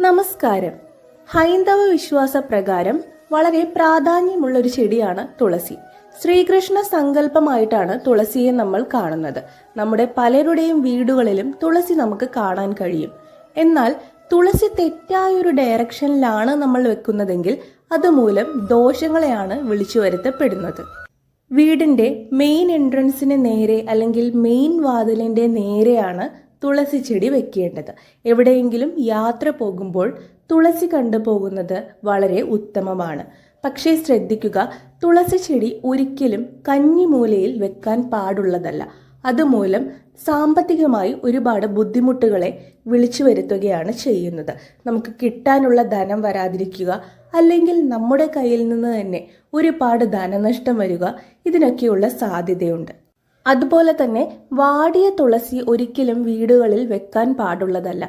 നമസ്കാരം. ഹൈന്ദവ വിശ്വാസ പ്രകാരം വളരെ പ്രാധാന്യമുള്ള ഒരു ചെടിയാണ് തുളസി. ശ്രീകൃഷ്ണ സങ്കല്പമായിട്ടാണ് തുളസിയെ നമ്മൾ കാണുന്നത്. നമ്മുടെ പലരുടെയും വീടുകളിലും തുളസി നമുക്ക് കാണാൻ കഴിയും. എന്നാൽ തുളസി തെറ്റായ ഒരു ഡയറക്ഷനിലാണ് നമ്മൾ വെക്കുന്നതെങ്കിൽ അതുമൂലം ദോഷങ്ങളെയാണ് വിളിച്ചു വരുത്തപ്പെടുന്നത്. വീടിന്റെ മെയിൻ എൻട്രൻസിന് നേരെ അല്ലെങ്കിൽ മെയിൻ വാതിലിന്റെ നേരെയാണ് തുളസി ചെടി വെക്കേണ്ടത്. എവിടെയെങ്കിലും യാത്ര പോകുമ്പോൾ തുളസി കണ്ടു പോകുന്നത് വളരെ ഉത്തമമാണ്. പക്ഷേ ശ്രദ്ധിക്കുക തുളസി ചെടി ഒരിക്കലും കന്നിമൂലയിൽ വെക്കാൻ പാടുള്ളതല്ല. അതുമൂലം സാമ്പത്തികമായി ഒരുപാട് ബുദ്ധിമുട്ടുകളെ വിളിച്ചു വരുത്തുകയാണ് ചെയ്യുന്നത്. നമുക്ക് കിട്ടാനുള്ള ധനം വരാതിരിക്കുക അല്ലെങ്കിൽ നമ്മുടെ കയ്യിൽ നിന്ന് തന്നെ ഒരുപാട് ധനനഷ്ടം വരിക ഇതിനൊക്കെയുള്ള സാധ്യതയുണ്ട്. അതുപോലെ തന്നെ വാടിയ തുളസി ഒരിക്കലും വീടുകളിൽ വെക്കാൻ പാടുള്ളതല്ല.